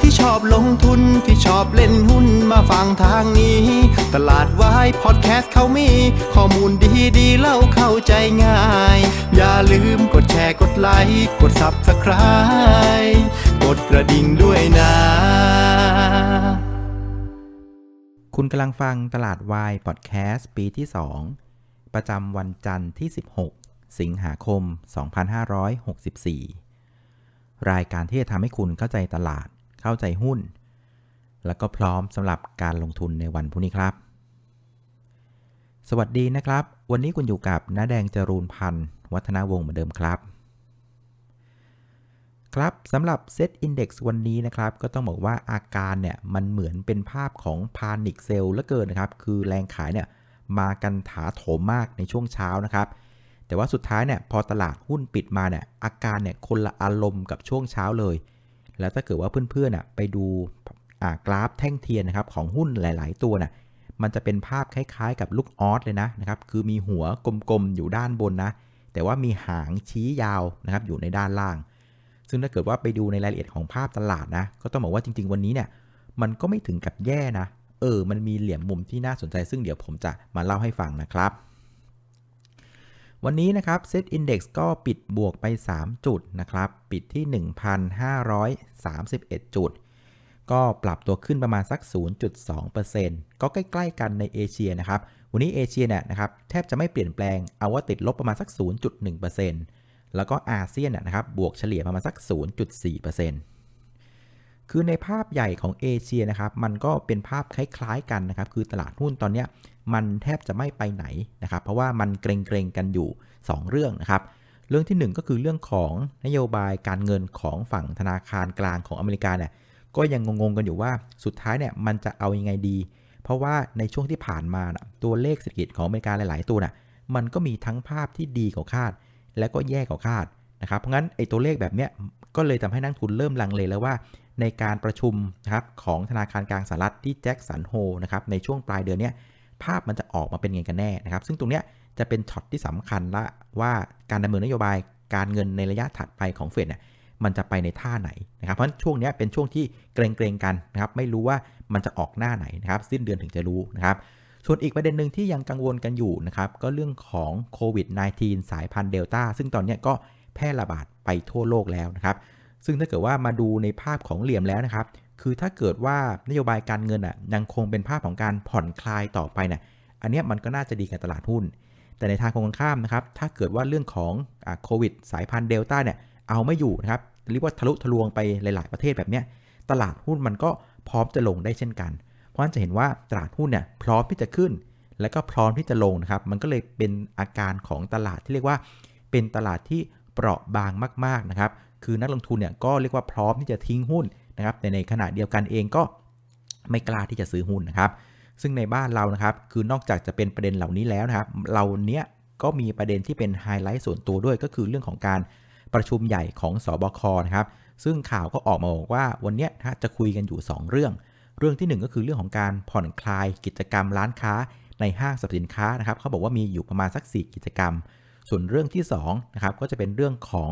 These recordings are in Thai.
ที่ชอบลงทุนที่ชอบเล่นหุ้นมาฟังทางนี้ ตลาดวายพอดแคสต์เขามี ข้อมูลดีดีเล่าเข้าใจง่าย อย่าลืมกดแชร์กดไลค์กด Subscribe กดกระดิ่งด้วยนะ คุณกำลังฟังตลาดวายพอดแคสต์ปีที่ 2 ประจำวันจันทร์ที่ 16 สิงหาคม 2564รายการที่จะทำให้คุณเข้าใจตลาด เข้าใจหุ้น แล้วก็พร้อมสำหรับการลงทุนในวันพรุ่งนี้ครับ สวัสดีนะครับ วันนี้คุณอยู่กับน้าแดงจรูนพันธ์วัฒนาวงศ์เหมือนเดิมครับ ครับสำหรับเซตอินดี x วันนี้นะครับ ก็ต้องบอกว่าอาการเนี่ยมันเหมือนเป็นภาพของพานิ c เซลเหลือเกินนะครับ คือแรงขายเนี่ยมากันถาโถมมากในช่วงเช้านะครับแต่ว่าสุดท้ายเนี่ยพอตลาดหุ้นปิดมาเนี่ยอาการเนี่ยคนละอารมณ์กับช่วงเช้าเลย แล้วถ้าเกิดว่าเพื่อนๆน่ะไปดูกราฟแท่งเทียนนะครับของหุ้นหลาย ๆ ตัวน่ะมันจะเป็นภาพคล้ายๆ กับลูกออสเลยนะนะครับ คือมีหัวกลมๆอยู่ด้านบนนะ แต่ว่ามีหางชี้ยาวนะครับอยู่ในด้านล่าง ซึ่งถ้าเกิดว่าไปดูในรายละเอียดของภาพตลาดนะ ก็ต้องบอกว่าจริง ๆ วันนี้เนี่ย มันก็ไม่ถึงกับแย่นะ เออ มันมีเหลี่ยมมุมที่น่าสนใจ ซึ่งเดี๋ยวผมจะมาเล่าให้ฟังนะครับ วันนี้นะครับเซตอินดี x ก็ปิดบวกไป 3 จุดนะครับ ปิดที่ 1,531 จุด ก็ปรับตัวขึ้นประมาณสัก 0.2%ก็ใกล้ ๆ กันในเอเชียนะครับ วันนี้เอเชียเนี่ยนะครับแทบจะไม่เปลี่ยนแปลง เอาว่าติดลบประมาณสัก 0.1%แล้วก็อาเซียนนะครับบวกเฉลี่ยประมาณสัก 0.4%คือในภาพใหญ่ของเอเชียนะครับ มันก็เป็นภาพคล้าย ๆ กันนะครับ คือตลาดหุ้นตอนเนี้ย มันแทบจะไม่ไปไหนนะครับ เพราะว่ามันเกรงๆกันอยู่ 2 เรื่องนะครับ เรื่องที่ 1 ก็คือเรื่องของนโยบายการเงินของฝั่งธนาคารกลางของอเมริกาเนี่ยก็ยังงงๆกันอยู่ว่าสุดท้ายเนี่ยมันจะเอายังไงดี เพราะว่าในช่วงที่ผ่านมานะตัวเลขเศรษฐกิจของอเมริกาหลาย ๆ ตัวน่ะมันก็มีทั้งภาพที่ดีกว่าคาด และก็แย่กว่าคาดนะครับ เพราะงั้นไอ้ตัวเลขแบบเนี้ยก็เลยทำให้นักทุนเริ่มลังเลแล้วว่า ในการประชุมนะครับของธนาคารกลางสหรัฐที่แจ็คสันโฮนะครับในช่วงปลายเดือนเนี้ย ภาพมันจะออกมาเป็นไงกันแน่นะครับ ซึ่งตรงเนี้ยจะเป็นช็อตที่สำคัญละว่าการดำเนินนโยบายการเงินในระยะถัดไปของเฟดเนี่ยมันจะไปในท่าไหนนะครับ เพราะช่วงนี้เป็นช่วงที่เกรงๆกันนะครับ ไม่รู้ว่ามันจะออกหน้าไหนนะครับ สิ้นเดือนถึงจะรู้นะครับ ส่วนอีกประเด็นหนึ่งที่ยังกังวลกันอยู่นะครับ ก็เรื่องของโควิด -19 สายพันธุ์เดลต้าซึ่งตอนนี้ก็แพร่ระบาดไปทั่วโลกแล้วนะครับ ซึ่งถ้าเกิดว่ามาดูในภาพของเหลี่ยมแล้วนะครับ คือถ้าเกิดว่านโยบายการเงินอะยังคงเป็นภาพของการผ่อนคลายต่อไปเนี่ยอันเนี้ยมันก็น่าจะดีกับตลาดหุ้น แต่ในทางตรงกันข้ามนะครับ ถ้าเกิดว่าเรื่องของโควิดสายพันธุ์เดลต้าเนี่ยเอาไม่อยู่นะครับเรียกว่าทะลุทะลวงไปหลาย ๆ ประเทศแบบเนี้ยตลาดหุ้นมันก็พร้อมจะลงได้เช่นกัน เพราะฉะนั้นจะเห็นว่าตลาดหุ้นเนี่ยพร้อมที่จะขึ้น และก็พร้อมที่จะลงนะครับ มันก็เลยเป็นอาการของตลาดที่เรียกว่า เป็นตลาดที่เปราะบางมาก ๆ นะครับ คือนักลงทุนเนี่ยก็เรียกว่าพร้อมที่จะทิ้งหุ้น นะครับแต่ในขณะเดียวกันเองก็ไม่กล้าที่จะซื้อหุ้นนะครับ ซึ่งในบ้านเรานะครับ คือนอกจากจะเป็นประเด็นเหล่านี้แล้วนะครับเราเนี้ยก็มีประเด็นที่เป็นไฮไลท์ส่วนตัวด้วยก็คือเรื่องของการประชุมใหญ่ของสอบคนะครับ ซึ่งข่าวก็ออกมาบอกว่าวันนี้ถ้าจะคุยกันอยู่ 2 เรื่อง เรื่องที่ 1 ก็คือเรื่องของการผ่อนคลายกิจกรรมร้านค้าในห้างสรรพสินค้านะครับเขาบอกว่ามีอยู่ประมาณสัก 4 กิจกรรม ส่วนเรื่องที่2นะครับก็จะเป็นเรื่องของ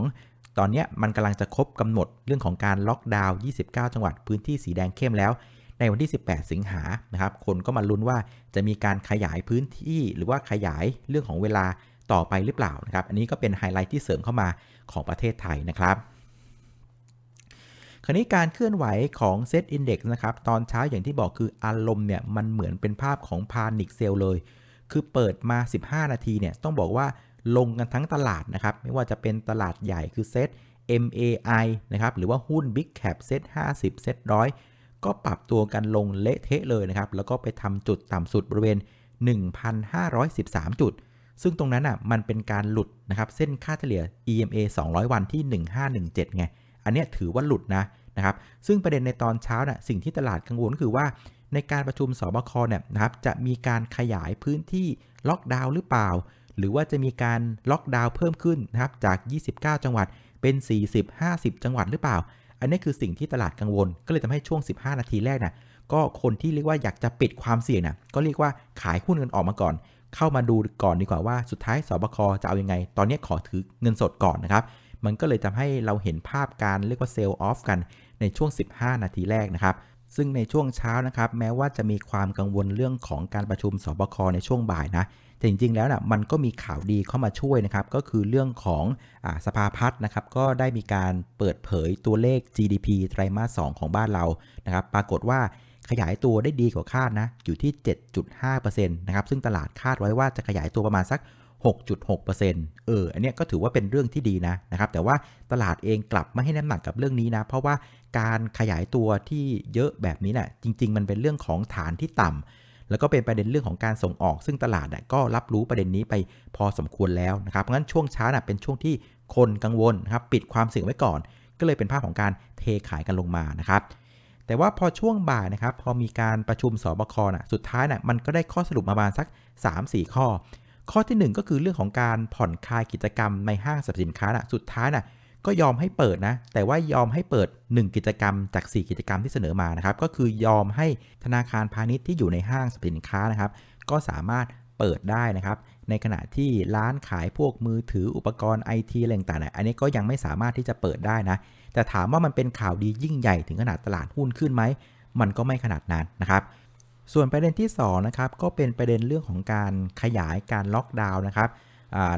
ตอนนี้มันกำลังจะครบกำหนดเรื่องของการล็อกดาวน์29 จังหวัดพื้นที่สีแดงเข้มแล้ว ในวันที่ 18 สิงหานะครับ คนก็มาลุ้นว่าจะมีการขยายพื้นที่หรือว่าขยายเรื่องของเวลาต่อไปหรือเปล่านะครับ อันนี้ก็เป็นไฮไลท์ที่เสริมเข้ามาของประเทศไทยนะครับคราวนี้การเคลื่อนไหวของเซตอินดี x นะครับ ตอนเช้าอย่างที่บอกคืออารมณ์เนี่ยมันเหมือนเป็นภาพของพานิกเซลเลย คือเปิดมา 15 นาทีเนี่ยต้องบอกว่า ลงกันทั้งตลาดนะครับ ไม่ว่าจะเป็นตลาดใหญ่คือเซต MAI นะครับ หรือว่าหุ้น Big Cap เซต50 เซต100ก็ปรับตัวกันลงเละเทะเลยนะครับ แล้วก็ไปทำจุดต่ำสุดบริเวณ 1,513 จุด ซึ่งตรงนั้นอะมันเป็นการหลุดนะครับ เส้นค่าเฉลี่ย EMA 200 วันที่ 1517 ไง อันเนี้ยถือว่าหลุดนะนะครับ ซึ่งประเด็นในตอนเช้าน่ะสิ่งที่ตลาดกังวลก็คือว่าในการประชุมสบคเนี่ยนะครับจะมีการขยายพื้นที่ล็อกดาวน์หรือเปล่า หรือว่าจะมีการล็อกดาวน์เพิ่มขึ้นนะครับจาก 29 จังหวัดเป็น 40-50 จังหวัดหรือเปล่า อันนี้คือสิ่งที่ตลาดกังวล ก็เลยทำให้ช่วง 15 นาทีแรกน่ะก็คนที่เรียกว่าอยากจะปิดความเสี่ยงน่ะก็เรียกว่าขายหุ้นกันออกมาก่อน เข้ามาดูก่อนดีกว่าว่าสุดท้ายสบคจะเอาอยัางไง ตอนนี้ขอถือเงินสดก่อนนะครับมันก็เลยทำให้เราเห็นภาพการเรียกว่าเซลล์ออฟกันในในช่วง 15 นาทีแรกนะครับ ซึ่งในช่วงเช้านะครับ แม้ว่าจะมีความกังวลเรื่องของการประชุมสบคในช่วงบ่ายนะแต่จริงๆแล้วนะมันก็มีข่าวดีเข้ามาช่วยนะครับ ก็คือเรื่องของอสภาพัฒน์นะครับ ก็ได้มีการเปิดเผยตัวเลข GDP ไตรมาส 2 ของบ้านเรานะครับ ปรากฏว่าขยายตัวได้ดีกว่าคาดนะ อยู่ที่ 7.5%นะครับ ซึ่งตลาดคาดไว้ว่าจะขยายตัวประมาณสัก 6.6%เออ อันเนี้ยก็ถือว่าเป็นเรื่องที่ดีนะนะครับ แต่ว่าตลาดเองกลับไม่ให้น้ำหนักกับเรื่องนี้นะ เพราะว่า การขยายตัวที่เยอะแบบนี้นะ่ะจริง ๆ มันเป็นเรื่องของฐานที่ต่ำแล้วก็เป็นประเด็นเรื่องของการส่งออก ซึ่งตลาดน่ะก็รับรู้ประเด็นนี้ไปพอสมควรแล้วนะครับเพราะฉะนั้นช่วงช้านะเป็นช่วงที่คนกังวลนะครับปิดความเสี่ยงไว้ก่อน ก็เลยเป็นภาพของการเทขายกันลงมานะครับแต่ว่าพอช่วงบ่ายนะครับพอมีการประชุมสบคนะสุดท้ายน่ะมันก็ได้ข้อสรุปมาประมาณสัก 3-4 ข้อ ข้อที่ 1 ก็คือเรื่องของการผ่อนคลายกิจกรรมในห้างสรรพสินค้านะสุดท้ายน่ะ ก็ยอมให้เปิดนะ แต่ว่ายอมให้เปิด 1 กิจกรรมจาก 4 กิจกรรมที่เสนอมานะครับ ก็คือยอมให้ธนาคารพาณิชย์ที่อยู่ในห้างสินค้านะครับ ก็สามารถเปิดได้นะครับ ในขณะที่ร้านขายพวกมือถืออุปกรณ์ไอทีอะไรต่างๆอันนี้ก็ยังไม่สามารถที่จะเปิดได้นะ แต่ถามว่ามันเป็นข่าวดียิ่งใหญ่ถึงขนาดตลาดหุ้นขึ้นไหม มันก็ไม่ขนาดนั้นนะครับ ส่วนประเด็นที่2นะครับ ก็เป็นประเด็นเรื่องของการขยายการล็อกดาวน์นะครับ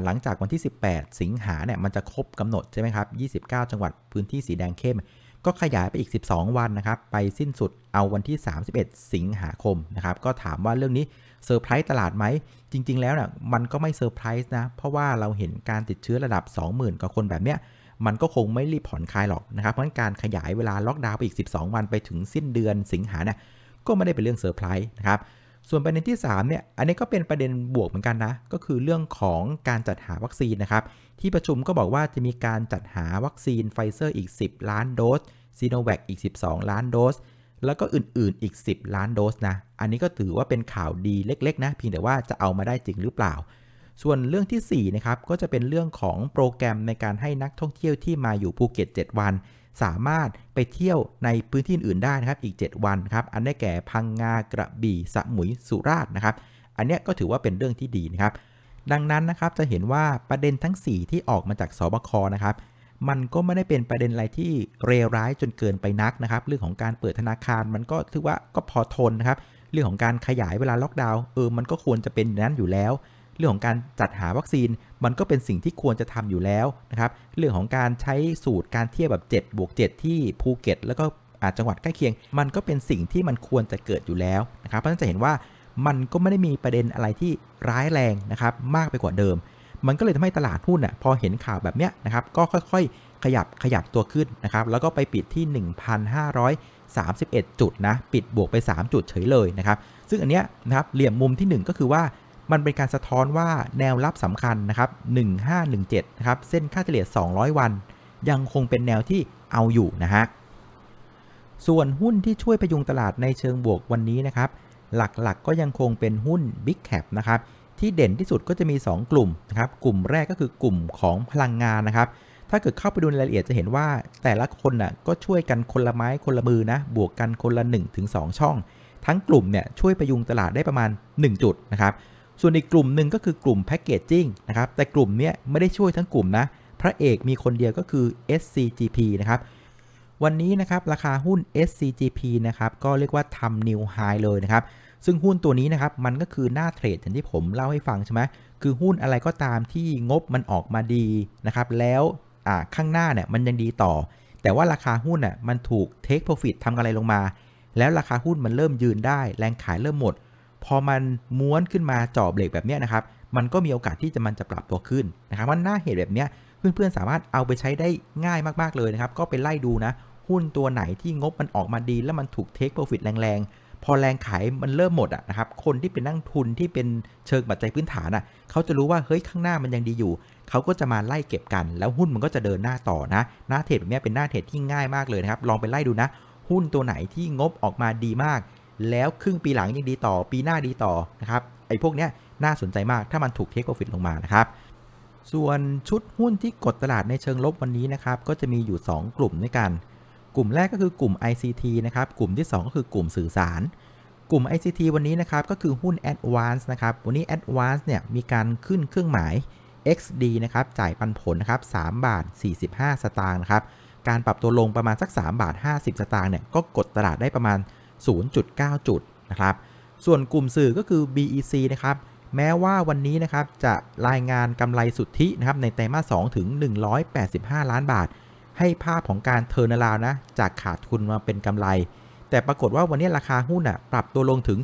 หลังจากวันที่ 18 สิงหาเนี่ยมันจะครบกำหนดใช่ไหมครับ 29 จังหวัดพื้นที่สีแดงเข้ม ก็ขยายไปอีก 12 วันนะครับ ไปสิ้นสุดเอาวันที่ 31 สิงหาคมนะครับ ก็ถามว่าเรื่องนี้เซอร์ไพรส์ตลาดไหม จริง ๆ แล้วเนี่ยมันก็ไม่เซอร์ไพรส์นะ เพราะว่าเราเห็นการติดเชื้อระดับ 20,000 กว่าคนแบบเนี้ย มันก็คงไม่รีบผ่อนคลายหรอกนะครับ เพราะการขยายเวลาล็อกดาวน์ไปอีก 12 วันไปถึงสิ้นเดือนสิงหาเนี่ยก็ไม่ได้เป็นเรื่องเซอร์ไพรส์นะครับ ส่วนประเด็นที่3เนี่ยอันนี้ก็เป็นประเด็นบวกเหมือนกันนะ ก็คือเรื่องของการจัดหาวัคซีนนะครับ ที่ประชุมก็บอกว่าจะมีการจัดหาวัคซีนไฟเซอร์อีก 10 ล้านโดสซีโนแวคอีก 12 ล้านโดส แล้วก็อื่นๆอีก 10 ล้านโดสนะ อันนี้ก็ถือว่าเป็นข่าวดีเล็ก ๆ นะ เพียงแต่ว่าจะเอามาได้จริงหรือเปล่า ส่วนเรื่องที่4นะครับก็จะเป็นเรื่องของโปรแกรมในการให้นักท่องเที่ยวที่มาอยู่ภูเก็ต 7 วัน สามารถไปเที่ยวในพื้นที่อื่นได้นะครับอีก 7 วันครับอันได้แก่พังงากระบี่สมุยสุราษฎร์นะครับ อันนี้ก็ถือว่าเป็นเรื่องที่ดีนะครับ ดังนั้นนะครับจะเห็นว่าประเด็นทั้ง 4 ที่ออกมาจากสบคนะครับมันก็ไม่ได้เป็นประเด็นอะไรที่เลวร้ายจนเกินไปนักนะครับ เรื่องของการเปิดธนาคารมันก็ถือว่าก็พอทนนะครับ เรื่องของการขยายเวลาล็อกดาวน์เออมันก็ควรจะเป็นอย่างนั้นอยู่แล้ว เรื่องของการจัดหาวัคซีนมันก็เป็นสิ่งที่ควรจะทำอยู่แล้วนะครับ เรื่องของการใช้สูตรการเทียบแบบ7บวก7ที่ภูเก็ต แล้วก็อาจังหวัดใกล้เคียง มันก็เป็นสิ่งที่มันควรจะเกิดอยู่แล้วนะครับ เพราะฉะนั้นจะเห็นว่ามันก็ไม่ได้มีประเด็นอะไรที่ร้ายแรงนะครับมากไปกว่าเดิม มันก็เลยทำให้ตลาดหุ้นอะพอเห็นข่าวแบบเนี้ยนะครับก็ค่อยๆ ขยับขยับตัวขึ้นนะครับแล้วก็ไปปิดที่ 1,531 จุดนะปิดบวกไป 3 จุดเฉยเลยนะครับซึ่งอันเนี้ยนะครับเหลี่ยมมุมที่ 1 ก็คือว่า มันเป็นการสะท้อนว่าแนวรับสำคัญนะครับ 1517 นะครับ เส้นค่าเฉลี่ย 200 วัน ยังคงเป็นแนวที่เอาอยู่นะฮะ ส่วนหุ้นที่ช่วยพยุงตลาดในเชิงบวกวันนี้นะครับ หลักๆกก็ยังคงเป็นหุ้น Big Cap นะครับ ที่เด่นที่สุดก็จะมี 2 กลุ่มนะครับ กลุ่มแรกก็คือกลุ่มของพลังงานนะครับ ถ้าเกิดเข้าไปดูรายละเอียดจะเห็นว่าแต่ละคนน่ะก็ช่วยกันคนละไม้คนละมือนะ บวกกันคนละ 1-2 ช่อง ทั้งกลุ่มเนี่ยช่วยพยุงตลาดได้ประมาณ 1 จุดนะครับ ส่วนอีกกลุ่มหนึ่งก็คือกลุ่มแพคเกจจิ้งนะครับ แต่กลุ่มนี้ไม่ได้ช่วยทั้งกลุ่มนะ พระเอกมีคนเดียวก็คือ SCGP นะครับ วันนี้นะครับราคาหุ้น SCGP นะครับก็เรียกว่าทำนิวไฮเลยนะครับ ซึ่งหุ้นตัวนี้นะครับมันก็คือหน้าเทรดอย่างที่ผมเล่าให้ฟังใช่ไหมคือหุ้นอะไรก็ตามที่งบมันออกมาดีนะครับแล้วข้างหน้าเนี่ยมันยังดีต่อ แต่ว่าราคาหุ้นน่ะมันถูก take profit ทำกำไรลงมา แล้วราคาหุ้นมันเริ่มยืนได้ แรงขายเริ่มหมด พอมันม้วนขึ้นมาจ่อเบรกแบบนี้นะครับ มันก็มีโอกาสที่จะมันจะปรับตัวขึ้นนะครับมันหน้าเหตุแบบนี้เพื่อนๆสามารถเอาไปใช้ได้ง่ายมากๆเลยนะครับ ก็ไปไล่ดูนะ หุ้นตัวไหนที่งบมันออกมาดีแล้วมันถูก take profit แรงๆ พอแรงขายมันเริ่มหมดอะนะครับ คนที่เป็นนักทุนที่เป็นเชิงปัจจัยพื้นฐานอะเขาจะรู้ว่าเฮ้ยข้างหน้ามันยังดีอยู่ เขาก็จะมาไล่เก็บกัน แล้วหุ้นมันก็จะเดินหน้าต่อนะ หน้าเทรดแบบนี้เป็นหน้าเทรดที่ง่ายมากเลยนะครับ ลองไปไล่ดูนะ หุ้นตัวไหนที่งบออกมาดีมาก แล้วครึ่งปีหลังยังดีต่อปีหน้าดีต่อนะครับไอ้พวกเนี้ยน่าสนใจมากถ้ามันถูกเทคโปรฟิตลงมานะครับ ส่วนชุดหุ้นที่กดตลาดในเชิงลบวันนี้นะครับก็จะมีอยู่ 2 กลุ่มด้วยกัน กลุ่มแรกก็คือกลุ่ม ICT นะครับกลุ่มที่ 2 ก็คือกลุ่มสื่อสาร กลุ่ม ICT วันนี้นะครับก็คือหุ้น Advance นะครับวันนี้ Advance เนี่ยมีการขึ้นเครื่องหมาย XD นะครับจ่ายปันผลนะครับ3บาท 45 สตางค์นะครับการปรับตัวลงประมาณสัก 3 บาท 50 สตางค์เนี่ยก็กดตลาดได้ประมาณ 0.9 จุดนะครับ ส่วนกลุ่มสื่อก็คือ BEC นะครับ แม้ว่าวันนี้นะครับจะรายงานกำไรสุทธินะครับในไตรมาส2ถึง 185 ล้านบาท ให้ภาพของการเทอร์นาลาวนะจากขาดทุนมาเป็นกำไร แต่ปรากฏว่าวันนี้ราคาหุ้นอะปรับตัวลงถึง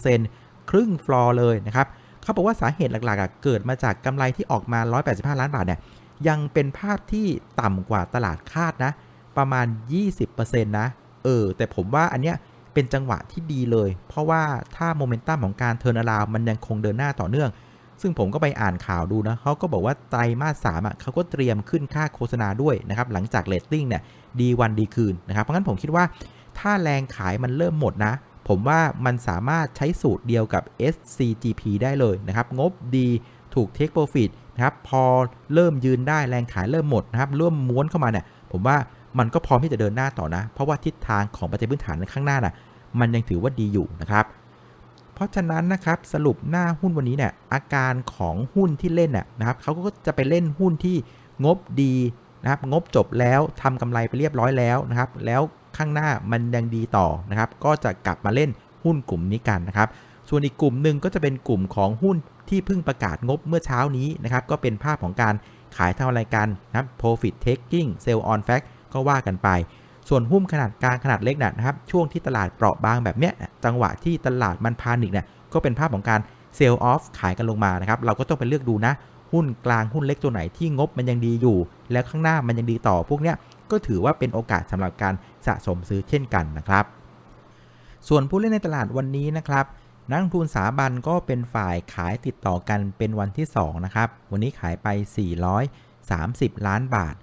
16%ครึ่งฟลอร์เลยนะครับเขาบอกว่าสาเหตุหลักๆอะเกิดมาจากกำไรที่ออกมา 185 ล้านบาทเนี่ยยังเป็นภาพที่ต่ำกว่าตลาดคาดนะ ประมาณ 20%นะ เออ แต่ผมว่าอันเนี้ย เป็นจังหวะที่ดีเลย เพราะว่าถ้าโมเมนตัมของการเทอร์นาลาวมันยังคงเดินหน้าต่อเนื่อง ซึ่งผมก็ไปอ่านข่าวดูนะเขาก็บอกว่าไตรมาสสามอะเขาก็เตรียมขึ้นค่าโฆษณาด้วยนะครับหลังจากเรตติ้งเนี่ยดีวันดีคืนนะครับเพราะงั้นผมคิดว่า ถ้าแรงขายมันเริ่มหมดนะ ผมว่ามันสามารถใช้สูตรเดียวกับ SCGP ได้เลยนะครับงบดีถูก Take Profit นะครับพอเริ่มยืนได้แรงขายเริ่มหมดนะครับเริ่มม้วนเข้ามาเนี่ยผมว่ามันก็พร้อมที่จะเดินหน้าต่อนะ เพราะว่าทิศทางของปัจจัยพื้นฐานในข้างหน้าน่ะ มันยังถือว่าดีอยู่นะครับ เพราะฉะนั้นนะครับสรุปหน้าหุ้นวันนี้เนี่ยอาการของหุ้นที่เล่นน่ะนะครับเขาก็จะไปเล่นหุ้นที่งบดีนะครับงบจบแล้วทำกำไรไปเรียบร้อยแล้วนะครับ แล้วข้างหน้ามันยังดีต่อนะครับ ก็จะกลับมาเล่นหุ้นกลุ่มนี้กันนะครับ ส่วนอีกกลุ่มหนึ่งก็จะเป็นกลุ่มของหุ้นที่เพิ่งประกาศงบเมื่อเช้านี้นะครับ ก็เป็นภาพของการขายเทำรายการนะครับ profit taking sell on fact ก็ว่ากันไป ส่วนหุ้นขนาดกลางขนาดเล็กน่ะนะครับช่วงที่ตลาดเปราะบางแบบเนี้ยจังหวะที่ตลาดมันพานิกเนี่ยก็เป็นภาพของการเซลล์ออฟขายกันลงมานะครับเราก็ต้องไปเลือกดูนะ หุ้นกลางหุ้นเล็กตัวไหนที่งบมันยังดีอยู่ แล้วข้างหน้ามันยังดีต่อพวกเนี้ยก็ถือว่าเป็นโอกาสสำหรับการสะสมซื้อเช่นกันนะครับ ส่วนผู้เล่นในตลาดวันนี้นะครับนักทุนสาบันก็เป็นฝ่ายขายติดต่อกันเป็นวันที่2นะครับวันนี้ขายไป 430 ล้านบาท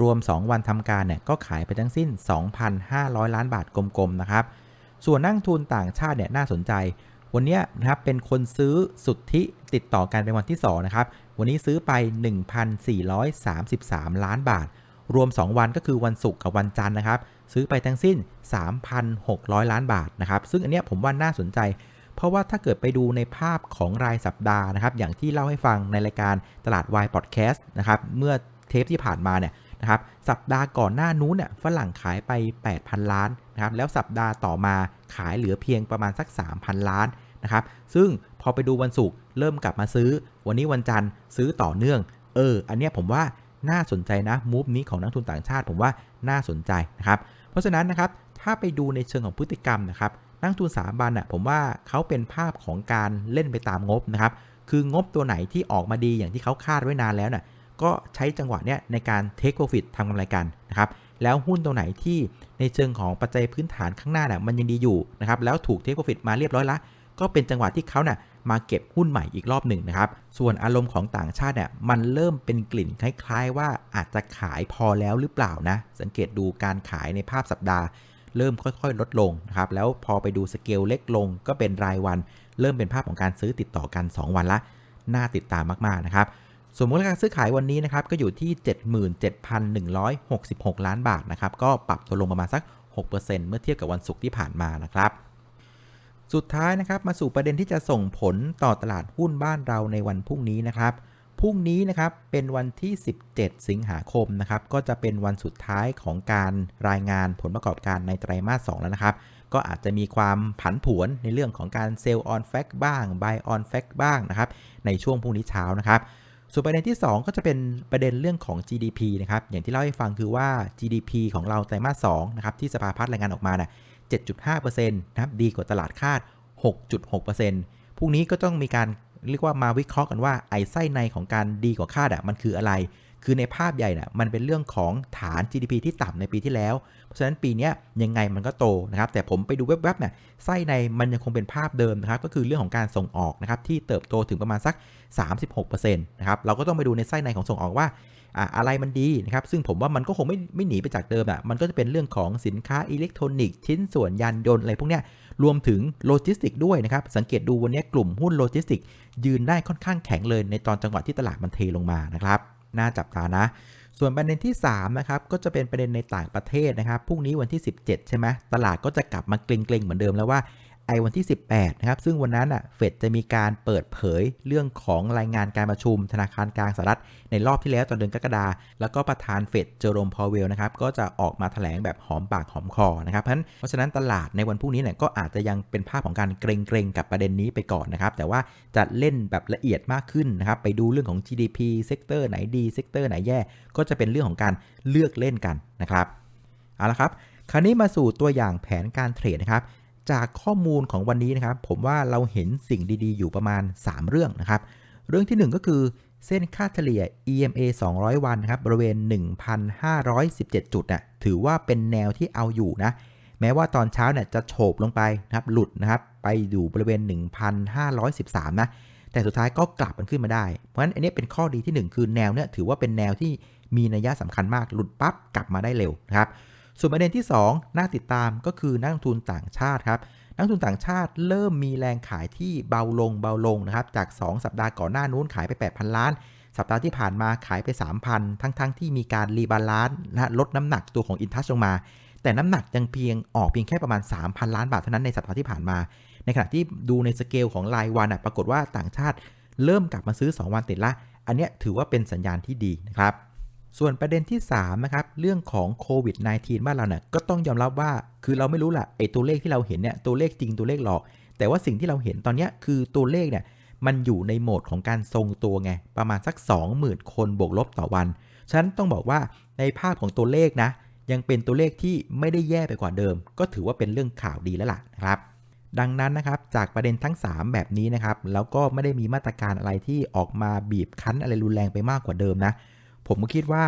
รวม 2 วันทำการเนี่ยก็ขายไปทั้งสิ้น 2,500 ล้านบาทกลมๆนะครับ ส่วนนักลงทุนต่างชาติเนี่ยน่าสนใจ วันเนี้ยนะครับเป็นคนซื้อสุทธิติดต่อกันเป็นวันที่2นะครับ วันนี้ซื้อไป 1,433 ล้านบาท รวม 2 วันก็คือวันศุกร์กับวันจันทร์นะครับ ซื้อไปทั้งสิ้น 3,600 ล้านบาทนะครับ ซึ่งอันเนี้ยผมว่าน่าสนใจเพราะว่าถ้าเกิดไปดูในภาพของรายสัปดาห์นะครับ อย่างที่เล่าให้ฟังในรายการตลาดวายพอดแคสต์นะครับ เมื่อเทปที่ผ่านมาเนี่ย นะครับสัปดาห์ก่อนหน้านู้นเนี่ยฝรั่งขายไป 8,000 ล้านนะครับแล้วสัปดาห์ต่อมาขายเหลือเพียงประมาณสัก 3,000 ล้านนะครับซึ่งพอไปดูวันศุกร์เริ่มกลับมาซื้อ วันนี้วันจันทร์ซื้อต่อเนื่องเอออันเนี้ยผมว่าน่าสนใจนะมูฟนี้ของนักทุนต่างชาติผมว่าน่าสนใจนะครับเพราะฉะนั้นนะครับถ้าไปดูในเชิงของพฤติกรรมนะครับนักทุนสถาบันอะผมว่าเขาเป็นภาพของการเล่นไปตามงบนะครับคืองบตัวไหนที่ออกมาดีอย่างที่เขาคาดไว้นานแล้วน่ะ ก็ใช้จังหวะเนี้ยในการ take profit ทำกำไรกันนะครับแล้วหุ้นตัวไหนที่ในเชิงของปัจจัยพื้นฐานข้างหน้าน่ะมันยังดีอยู่นะครับแล้วถูก take profit มาเรียบร้อยละก็เป็นจังหวะที่เขาน่ะมาเก็บหุ้นใหม่อีกรอบหนึ่งนะครับ ส่วนอารมณ์ของต่างชาติเนี่ยมันเริ่มเป็นกลิ่นคล้ายๆ ว่าอาจจะขายพอแล้วหรือเปล่านะ สังเกตดูการขายในภาพสัปดาห์ เริ่มค่อยๆ ลดลงนะครับ แล้วพอไปดูสเกลเล็กลงก็เป็นรายวัน เริ่มเป็นภาพของการซื้อติดต่อกัน 2 วันละ น่าติดตามมากๆนะครับ ส่วนมูลค่าซื้อขายวันนี้นะครับก็อยู่ที่ 77,166 ล้านบาทนะครับก็ปรับตัวลงประมาณสัก 6%เมื่อเทียบกับวันศุกร์ที่ผ่านมานะครับ สุดท้ายนะครับมาสู่ประเด็นที่จะส่งผลต่อตลาดหุ้นบ้านเราในวันพรุ่งนี้นะครับพรุ่งนี้นะครับเป็นวันที่ 17 สิงหาคมนะครับก็จะเป็นวันสุดท้ายของการรายงานผลประกอบการในไตรมาส 2 แล้วนะครับ ก็อาจจะมีความผันผวนในเรื่องของการเซลล์ออนแฟกบ้าง buy on fact บ้างนะครับในช่วงพรุ่งนี้เช้านะครับ ส่วนประเด็นที่ 2 ก็จะเป็นประเด็นเรื่องของ GDP นะครับ อย่างที่เล่าให้ฟังคือว่า GDP ของเราไตรมาส2นะครับที่สภาพัฒน์รายงานออกมาน่ะ7.5%นะครับดีกว่าตลาดคาด 6.6%พรุ่งนี้ก็ต้องมีการเรียกว่ามาวิเคราะห์กันว่าไอ้ไส้ในของการดีกว่าคาดอะมันคืออะไร คือในภาพใหญ่น่ะมันเป็นเรื่องของฐาน GDP ที่ต่ำในปีที่แล้ว เพราะฉะนั้นปีนี้ยังไงมันก็โตนะครับ แต่ผมไปดูแวบๆเนี่ยไส้ในมันยังคงเป็นภาพเดิมนะครับ ก็คือเรื่องของการส่งออกนะครับที่เติบโตถึงประมาณสัก 36%นะครับ เราก็ต้องไปดูในไส้ในของส่งออกว่าอะอะไรมันดีนะครับ ซึ่งผมว่ามันก็คงไม่ไม่หนีไปจากเดิมอะ มันก็จะเป็นเรื่องของสินค้าอิเล็กทรอนิกส์ชิ้นส่วนยานยนต์อะไรพวกเนี้ย รวมถึงโลจิสติกด้วยนะครับ สังเกตดูวันนี้กลุ่มหุ้นโลจิสติกยืนได้ค่อนข้างแข็งเลยในตอนจังหวะที่ตลาดมันเทลงมานะครับ น่าจับตานะ ส่วนประเด็นที่3นะครับก็จะเป็นประเด็นในต่างประเทศนะครับพรุ่งนี้วันที่ 17 ใช่ไหมตลาดก็จะกลับมาเกร็งๆเหมือนเดิมแล้วว่า ไอวันที่ 18 นะครับ ซึ่งวันนั้นอะเฟดจะมีการเปิดเผยเรื่องของรายงานการประชุมธนาคารกลางสหรัฐ ในรอบที่แล้วตอนเดือนกรกฎาแล้วก็ประธานเฟดเจอโรมพอเวลนะครับ ก็จะออกมาแถลงแบบหอมปากหอมคอนะครับ เพราะฉะนั้นเพราะฉะนั้นตลาดในวันพรุ่งนี้เนี่ยก็อาจจะยังเป็นภาพของการเกรงๆกับประเด็นนี้ไปก่อนนะครับ แต่ว่าจะเล่นแบบละเอียดมากขึ้นนะครับ ไปดูเรื่องของ GDP เซกเตอร์ไหนดีเซกเตอร์ไหนแย่ ก็จะเป็นเรื่องของการเลือกเล่นกันนะครับ เอาละครับ คราวนี้มาสู่ตัวอย่างแผนการเทรดนะครับ จากข้อมูลของวันนี้นะครับ ผมว่าเราเห็นสิ่งดีๆ อยู่ประมาณ 3 เรื่องนะครับ เรื่องที่ 1 ก็คือเส้นค่าเฉลี่ย EMA 200 วันนะครับบริเวณ 1,517 จุดน่ะถือว่าเป็นแนวที่เอาอยู่นะ แม้ว่าตอนเช้าเนี่ยจะโฉบลงไปนะครับหลุดนะครับไปอยู่บริเวณ 1,513 นะแต่สุดท้ายก็กลับมันขึ้นมาได้ เพราะฉะนั้นอันนี้เป็นข้อดีที่ 1 คือแนวเนี่ยถือว่าเป็นแนวที่มีนัยสำคัญมาก หลุดปั๊บกลับมาได้เร็วนะครับ ส่วนประเด็นที่ 2 น่าติดตามก็คือนักลงทุนต่างชาติครับนักลงทุนต่างชาติเริ่มมีแรงขายที่เบาลงเบาลงนะครับจาก 2 สัปดาห์ก่อนหน้านู้นขายไป 8,000 ล้าน สัปดาห์ที่ผ่านมาขายไป 3,000 ทั้งๆทที่มีการรีบาลานซ์นะลดน้ำหนักตัวของอินทัชลงมา แต่น้ำหนักยังเพียงออกเพียงแค่ประมาณ 3,000 ล้านบาทเท่านั้นในสัปดาห์ที่ผ่านมา ในขณะที่ดูในสเกลของรายวันปรากฏว่าต่างชาติเริ่มกลับมาซื้อ 2 วันติดละ อันนี้ถือว่าเป็นสัญญาณที่ดีนะครับ ส่วนประเด็นที่3นะครับเรื่องของโควิด -19 บ้านเราเนี่ยก็ต้องยอมรับว่าคือเราไม่รู้แหละไอ้ตัวเลขที่เราเห็นเนี่ยตัวเลขจริงตัวเลขหลอก แต่ว่าสิ่งที่เราเห็นตอนนี้คือตัวเลขเนี่ยมันอยู่ในโหมดของการทรงตัวไง ประมาณสัก 20,000 คนบวกลบต่อวัน ฉะนั้นต้องบอกว่าในภาพของตัวเลขนะ ยังเป็นตัวเลขที่ไม่ได้แย่ไปกว่าเดิม ก็ถือว่าเป็นเรื่องข่าวดีแล้วล่ะนะครับ ดังนั้นนะครับจากประเด็นทั้ง 3 แบบนี้นะครับ แล้วก็ไม่ได้มีมาตรการอะไรที่ออกมาบีบคั้นอะไรรุนแรงไปมากกว่าเดิมนะ ผมก็คิดว่า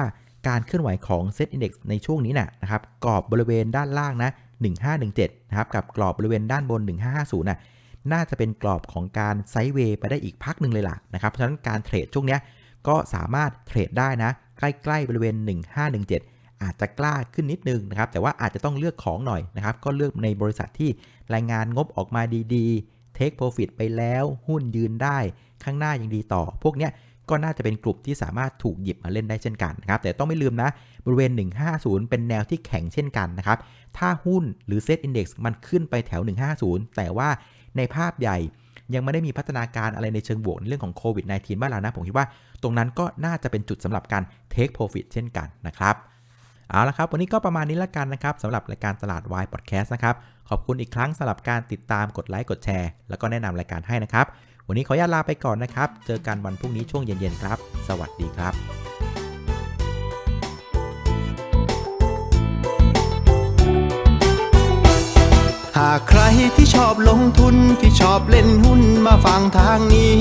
การเคลื่อนไหวของ Set Index ในช่วงนี้นะนะครับกรอบบริเวณด้านล่างนะ1517นะครับกับกรอบบริเวณด้านบน 1550นะน่าจะเป็นกรอบของการไซด์เวย์ไปได้อีกพักหนึ่งเลยล่ะนะครับเพราะฉะนั้นการเทรดช่วงนี้ก็สามารถเทรดได้นะ ใกล้ๆบริเวณ 1517 อาจจะกล้าขึ้นนิดนึงนะครับแต่ว่าอาจจะต้องเลือกของหน่อยนะครับก็เลือกในบริษัทที่รายงานงบออกมาดีๆเทคโปรฟิตไปแล้วหุ้นยืนได้ข้างหน้ายังดีต่อ พวกเนี้ย ก็น่าจะเป็นกลุ่มที่สามารถถูกหยิบมาเล่นได้เช่นกันนะครับ แต่ต้องไม่ลืมนะ บริเวณ 150 เป็นแนวที่แข็งเช่นกันนะครับ ถ้าหุ้นหรือเซตอินดี x มันขึ้นไปแถว 150 แต่ว่าในภาพใหญ่ยังไม่ได้มีพัฒนาการอะไรในเชิงบวกในเรื่องของโควิด -19 บ้านเรานะ ผมคิดว่าตรงนั้นก็น่าจะเป็นจุดสำหรับการ take profit เช่นกันนะครับ เอาละครับ วันนี้ก็ประมาณนี้ละกันนะครับสำหรับรายการตลาดวายพอดแคสต์นะครับ ขอบคุณอีกครั้งสำหรับการติดตามกดไลค์กดแชร์ แล้วก็แนะนำรายการให้นะครับ วันนี้ขออนุญาตลาไปก่อนนะครับ เจอกันวันพรุ่งนี้ช่วงเย็นๆครับ สวัสดีครับหากใครที่ชอบลงทุนที่ชอบเล่นหุ้นมาฟังทางนี้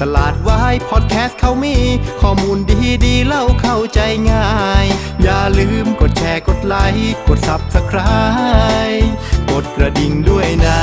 ตลาดวายพอดแคสต์เขามี ข้อมูลดีๆเล่าเข้าใจง่าย อย่าลืมกดแชร์กดไลค์กด Subscribe กดกระดิ่งด้วยนะ